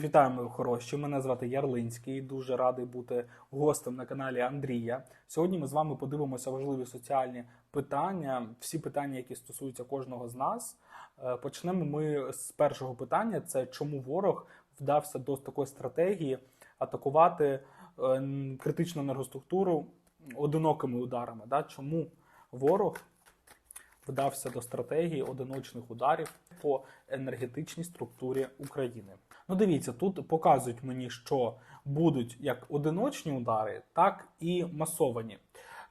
Вітаю, мої хороші. Мене звати Ярлинський. Дуже радий бути гостем на каналі Андрія. Сьогодні ми з вами подивимося важливі соціальні питання, всі питання, які стосуються кожного з нас. Е, Почнемо ми з першого питання: це чому ворог вдався до такої стратегії атакувати е, критичну енергоструктуру одинокими ударами. Да? Чому ворог вдався до стратегії одиночних ударів по енергетичній структурі України. Ну, дивіться, тут показують мені, що будуть як одиночні удари, так і масовані.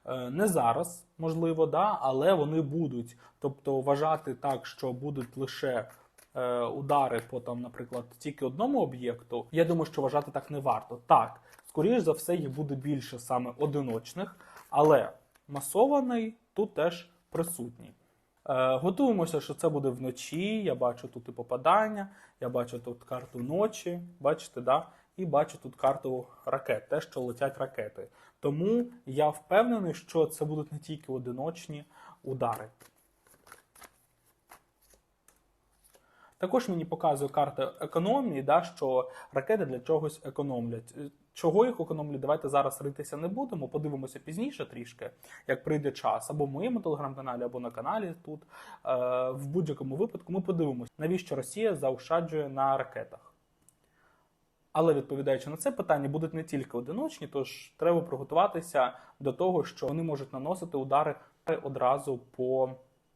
Е, Не зараз, можливо, да, але вони будуть. Тобто вважати так, що будуть лише е, удари по там, наприклад, тільки одному об'єкту. Я думаю, що вважати так не варто. Так, скоріш за все, їх буде більше саме одиночних, але масований тут теж присутній. Е, готуємося, що це буде вночі. Я бачу тут і попадання, я бачу тут карту ночі, бачите, да? і бачу тут карту ракет, те, що летять ракети. Тому я впевнений, що це будуть не тільки одиночні удари. Також мені показує карта економії, да, що ракети для чогось економлять. Е, Чого їх економлять, давайте зараз ритися не будемо. Подивимося пізніше трішки, як прийде час, або в моєму телеграм-каналі, або на каналі тут. Е, в будь-якому випадку ми подивимося, навіщо Росія заощаджує на ракетах. Але відповідаючи на це питання, будуть не тільки одиночні, тож треба приготуватися до того, що вони можуть наносити удари одразу по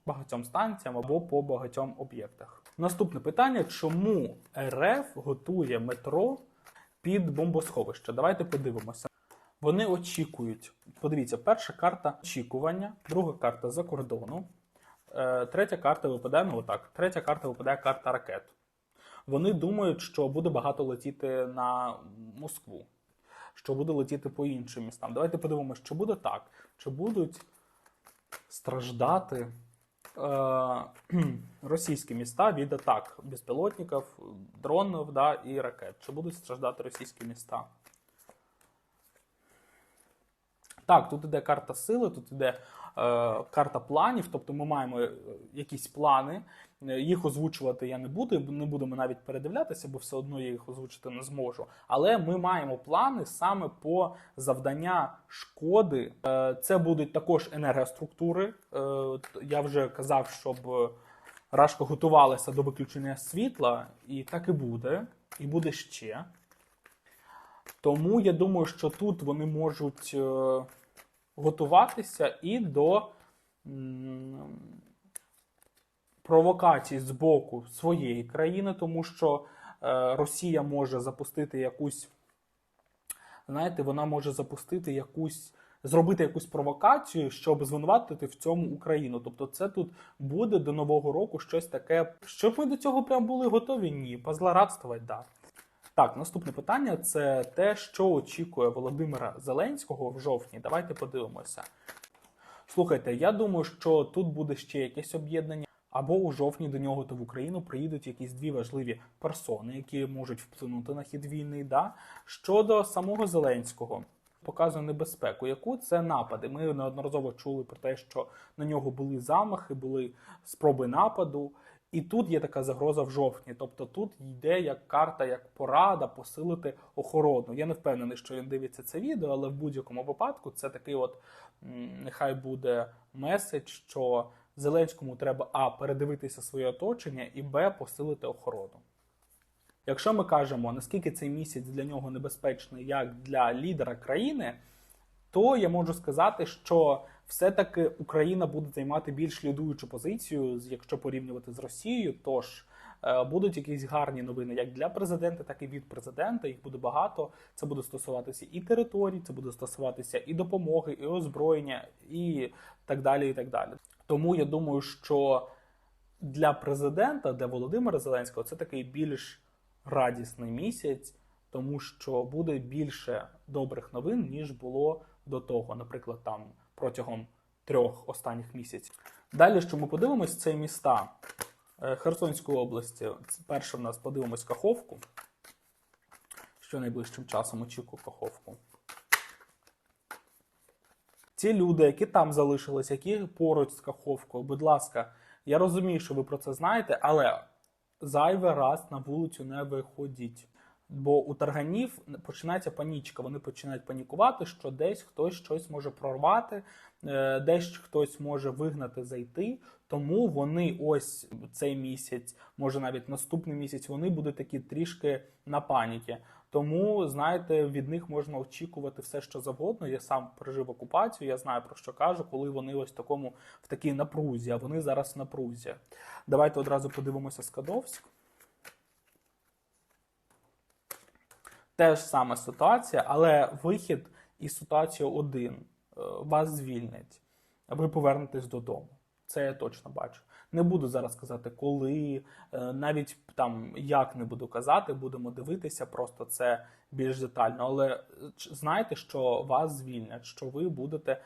багатьом станціям або по багатьом об'єктах. Наступне питання: чому РФ готує метро під бомбосховище? Давайте подивимося. Вони очікують. Подивіться, перша карта очікування, друга карта за кордону, е, третя карта випадає ну отак. Третя карта випадає карта ракет. Вони думають, що буде багато летіти на Москву, що буде летіти по іншим містам. Давайте подивимося, чи буде так, чи будуть страждати е, російські міста від атак безпілотників, дронів да, і ракет. Чи будуть страждати російські міста? Так, тут іде карта сили, тут іде е, карта планів, тобто ми маємо е, якісь плани. Е, Їх озвучувати я не буду, не будемо навіть передивлятися, бо все одно я їх озвучити не зможу. Але ми маємо плани саме по завдання шкоди. Е, Це будуть також енергоструктури. Я вже казав, щоб Рашка готувалася до виключення світла, і так і буде, і буде ще. Тому я думаю, що тут вони можуть готуватися і до провокацій з боку своєї країни, тому що е, Росія може запустити якусь, знаєте, вона може запустити якусь. Зробити якусь провокацію, щоб звинуватити в цьому Україну. Тобто, це тут буде до нового року щось таке. Щоб ми до цього прям були готові? Ні, позлорадствувати, да. Так, наступне питання це те, що очікує Володимира Зеленського в жовтні. Давайте подивимося. Слухайте, я думаю, що тут буде ще якесь об'єднання, або у жовтні до нього то в Україну приїдуть якісь дві важливі персони, які можуть вплинути на хід війни. Да? Щодо самого Зеленського. Показує небезпеку, яку це напади. Ми неодноразово чули про те, що на нього були замахи, були спроби нападу. І тут є така загроза в жовтні. Тобто тут йде як карта, як порада посилити охорону. Я не впевнений, що він дивиться це відео, але в будь-якому випадку це такий от нехай буде меседж, що Зеленському треба а передивитися своє оточення і б посилити охорону. Якщо ми кажемо, наскільки цей місяць для нього небезпечний як для лідера країни, то я можу сказати, що все-таки Україна буде займати більш лідуючу позицію, якщо порівнювати з Росією. Тож е, будуть якісь гарні новини як для президента, так і від президента. Їх буде багато. Це буде стосуватися і територій, це буде стосуватися і допомоги, і озброєння, і так далі. І так далі. Тому я думаю, що для президента, для Володимира Зеленського, це такий більш радісний місяць, тому що буде більше добрих новин, ніж було до того, наприклад, там протягом трьох останніх місяців. Далі, що ми подивимось, це міста е, Херсонської області. Перше в нас подивимось Каховку. Що найближчим часом очікую Каховку. Ті люди, які там залишились, які поруч з Каховкою, будь ласка, я розумію, що ви про це знаєте, але зайвий раз на вулицю не виходіть. Бо у тарганів починається панічка. Вони починають панікувати, що десь хтось щось може прорвати, е, десь хтось може вигнати, зайти. Тому вони ось цей місяць, може навіть наступний місяць, вони будуть такі трішки на паніки. Тому знаєте, від них можна очікувати все, що завгодно. Я сам пережив окупацію, я знаю про що кажу, коли вони ось такому в такій напрузі, а вони зараз в напрузі. Давайте одразу подивимося Скадовськ. Теж сама ситуація, але вихід із ситуації один. Е, Вас звільнять, ви повернетесь додому. Це я точно бачу. Не буду зараз казати, коли, е, навіть там як не буду казати, будемо дивитися, просто це більш детально. Але е, знайте, що вас звільнять, що ви будете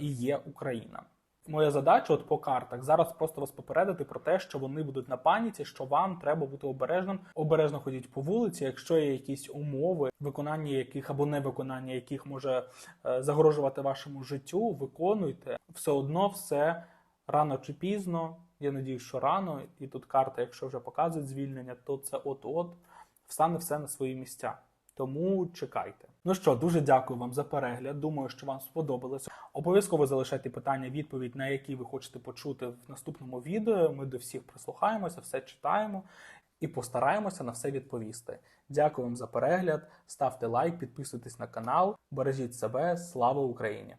і є Україна. Моя задача, от по картах, зараз просто вас попередити про те, що вони будуть на паніці, що вам треба бути обережним. Обережно ходіть по вулиці, якщо є якісь умови, виконання яких або невиконання яких може е, загрожувати вашому життю, виконуйте. Все одно все рано чи пізно. Я надію, що рано, і тут карта, якщо вже показують звільнення, то це от-от встане все на свої місця. Тому чекайте. Ну що, дуже дякую вам за перегляд. Думаю, що вам сподобалося. Обов'язково залишайте питання, відповідь, на які ви хочете почути в наступному відео. Ми до всіх прислухаємося, все читаємо і постараємося на все відповісти. Дякую вам за перегляд. Ставте лайк, підписуйтесь на канал, бережіть себе. Слава Україні!